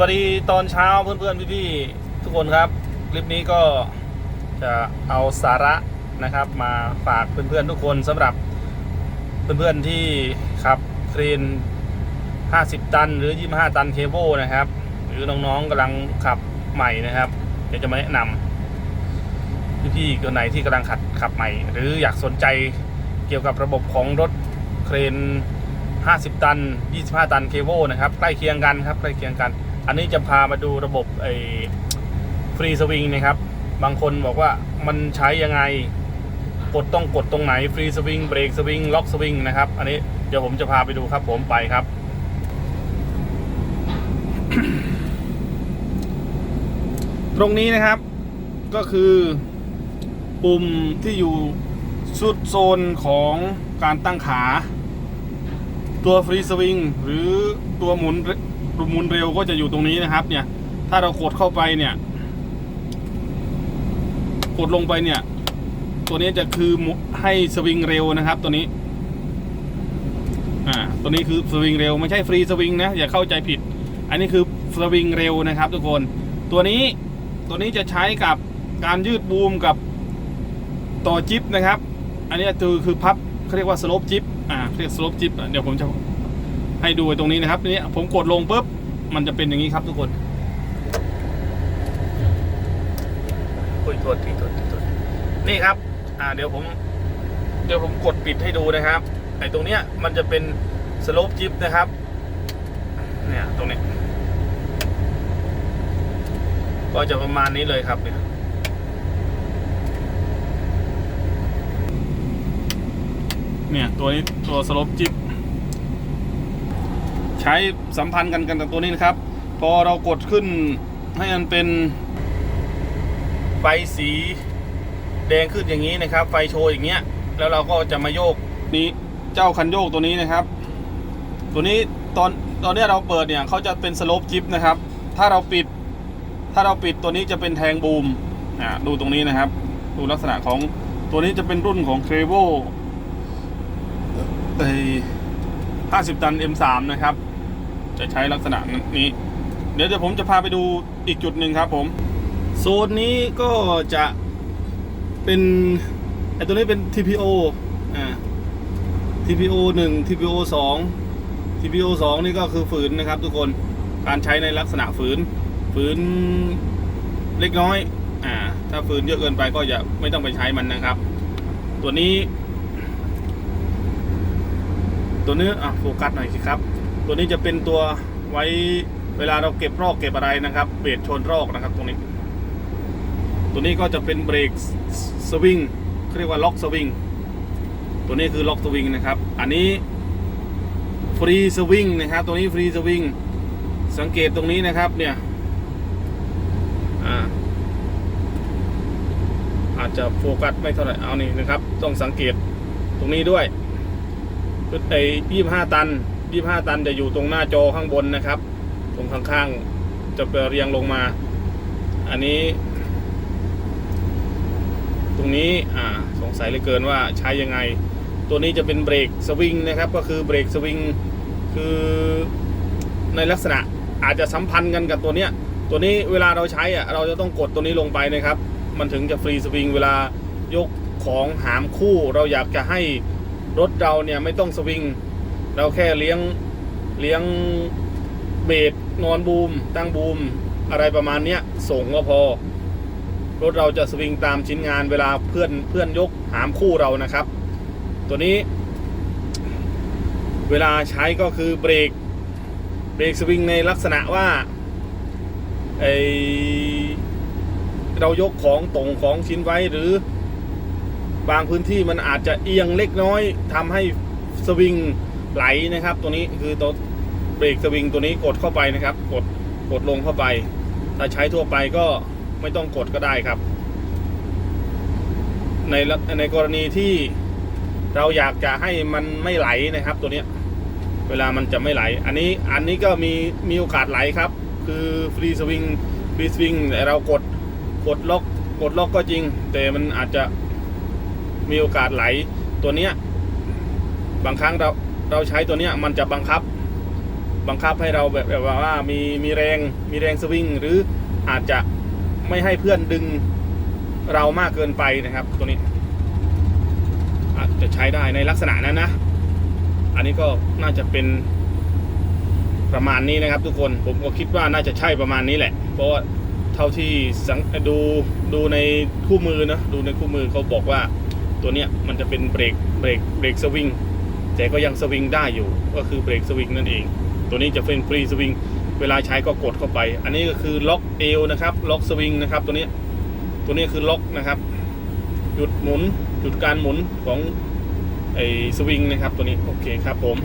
วัสดีตอนเช้าเพื่อนๆพี่ๆทุกคนครับคลิปนี้ก็จะเอาสาระนะครับมาฝากเพื่อนๆทุกคนสำหรับเพื่อนๆที่ขับเครน 50 ตัน หรือ 25 ตันเคเบิลนะครับ หรือน้องๆกำลังขับใหม่นะครับเดี๋ยวจะมาแนะนำพี่ๆคนไหนที่กำลังขัดขับใหม่ หรืออยากสนใจเกี่ยวกับระบบของรถเครน 50 ตัน 25 ตันเคเบิลนะครับใกล้เคียงกันครับใกล้เคียงกัน อันนี้จะพามาดูระบบไอ้ฟรีสวิงนะครับ บางคนบอกว่ามันใช้ยังไง กดต้องกดตรงไหนฟรีสวิงเบรกสวิงล็อกสวิงนะครับ อันนี้เดี๋ยวผมจะพาไปดูครับผมไปครับ ตรงนี้นะครับ ก็คือปุ่มที่อยู่สุดโซนของการตั้งขา ตัวฟรีสวิงหรือตัวหมุน มุนเร็วก็จะอยู่ตรงนี้นะครับ เนี่ย ถ้าเรากดเข้าไปเนี่ย กดลงไปเนี่ย ตัวนี้จะคือให้สวิงเร็วนะครับ ตัวนี้ อ่า ตัวนี้คือสวิงเร็วไม่ใช่ฟรีสวิงนะอย่าเข้าใจผิด อันนี้คือสวิงเร็วนะครับ ทุกคน ตัวนี้ตัวนี้จะใช้กับการยืดบูมกับต่อจิ๊บนะครับ อันนี้คือคือพับเขาเรียกว่าสโลปจิ๊บอ่าเรียกสโลปจิ๊บเดี๋ยวผมจะ ให้ดูตรงนี้นะครับนี้ผมกดลงปุ๊บมันจะเป็นอย่างนี้ครับทุกคนโอ้ยโทษทีโทษทีโทษนี่ครับ อ่าเดี๋ยวผม เดี๋ยวผมกดปิดให้ดูนะครับไอ้ตรงเนี้ยมันจะเป็นสโลปจิ๊บนะครับ เนี่ยตรงนี้ ก็จะประมาณนี้เลยครับเนี่ยเนี่ยตัวนี้ตัวสโลปจิบ ช้สัมพันธ์กันกันกับตัวนี้นะครับ พอเรากดขึ้นให้มันเป็นไฟสีแดงขึ้นอย่างนี้นะครับ ไฟโชว์อย่างเงี้ย แล้วเราก็จะมาโยกนี้เจ้าคันโยกตัวนี้นะครับ ตัวนี้ตอนตอนนี้เราเปิดเนี่ยเขาจะเป็นสโลปจิบนะครับ ถ้าเราปิด ถ้าเราปิดตัวนี้จะเป็นแทงบูมอ่าดูตรงนี้นะครับ ดูลักษณะของตัวนี้จะเป็นรุ่นของเคเบิลไอ้50 ตัน M3 นะครับ จะใช้ลักษณะนี้ เดี๋ยวเดี๋ยวผมจะพาไปดูอีกจุดหนึ่งครับผม โซนนี้ก็จะเป็นไอตัวนี้เป็น TPO อ่า TPO 1 TPO 2 TPO 2 นี่ก็คือฝืนนะครับ ทุกคนการใช้ในลักษณะฝืน ฝืนเล็กน้อย อ่า ถ้าฝืนเยอะเกินไปก็อย่าไม่ต้องไปใช้มันนะครับ ตัวนี้ ตัวนี้อะโฟกัสหน่อยสิครับ ตัวนี้จะเป็นตัวไว้เวลาเราเก็บรอกเก็บอะไรนะครับเบรกชนรอกนะครับตรงนี้ ตัวนี้ก็จะเป็นเบรกสวิงเขาเรียกว่าล็อกสวิงตัวนี้คือล็อกสวิงนะครับ อันนี้ฟรีสวิงนะครับ ตัวนี้ฟรีสวิงสังเกตตรงนี้นะครับเนี่ยอ่าอาจจะโฟกัสไม่เท่าไหร่เอานี่นะครับ ต้องสังเกตตรงนี้ด้วยไอ้ยี่ห้าตัน ยี่ห้าตันจะอยู่ตรงหน้าจอข้างบนนะครับ ตรงข้างๆจะไปเรียงลงมา อันนี้ ตรงนี้อ่าสงสัยเลือเกินว่าใช้ยังไง ตัวนี้จะเป็นเบรกสวิงนะครับ ก็คือเบรกสวิงคือในลักษณะอาจจะสัมพันธ์กันกับตัวเนี้ย ตัวนี้เวลาเราใช้อะเราจะต้องกดตัวนี้ลงไปนะครับ มันถึงจะฟรีสวิงเวลายกของหามคู่ เราอยากจะให้รถเราเนี่ยไม่ต้องสวิง เราแค่เลี้ยงเลี้ยงเบรกนอนบูม ตั้งบูม อะไรประมาณเนี้ย ส่งก็พอ รถเราจะสวิงตามชิ้นงานเวลาเพื่อนเพื่อนยกหามคู่เรานะครับ ตัวนี้ เวลาใช้ก็คือเบรกเบรกสวิงในลักษณะว่าไอเรายกของตรงของชิ้นไว้หรือบางพื้นที่มันอาจจะเอียงเล็กน้อยทำให้สวิง ไหลนะครับ ตัวนี้คือตัวเบรกสวิงตัวนี้กดเข้าไปนะครับ กดกดลงเข้าไป ถ้าใช้ทั่วไปก็ไม่ต้องกดก็ได้ครับ ในในกรณีที่เราอยากจะให้มันไม่ไหลนะครับ ตัวเนี้ยเวลามันจะไม่ไหล อันนี้อันนี้ก็มีมีโอกาสไหลครับ คือฟรีสวิงฟรีสวิงแต่เรากดกดล็อกกดล็อกก็จริง แต่มันอาจจะมีโอกาสไหลตัวเนี้ยบางครั้งเรา เราใช้ตัวเนี้ยมันจะบังคับ บังคับให้เราแบบแบบว่ามีมีแรงมีแรงสวิงหรืออาจจะไม่ให้เพื่อนดึงเรามากเกินไปนะครับ ตัวนี้อาจจะใช้ได้ในลักษณะนั้นนะ อันนี้ก็น่าจะเป็นประมาณนี้นะครับ ทุกคนผมก็คิดว่าน่าจะใช่ประมาณนี้แหละ เพราะว่าเท่าที่สังดูดูในคู่มือนะดูในคู่มือเขาบอกว่าตัวเนี้ยมันจะเป็นเบรกเบรกเบรกสวิง แต่ก็ยังสวิงได้อยู่ก็คือเบรกสวิงนั่นเอง ตัวนี้จะเป็นฟรีสวิงเวลาใช้ก็กดเข้าไป อันนี้ก็คือล็อกเอวนะครับ ล็อกสวิงนะครับ ตัวนี้ตัวนี้คือล็อกนะครับหยุดหมุนหยุดการหมุนของไอ้สวิงนะครับ ตัวนี้โอเคครับผม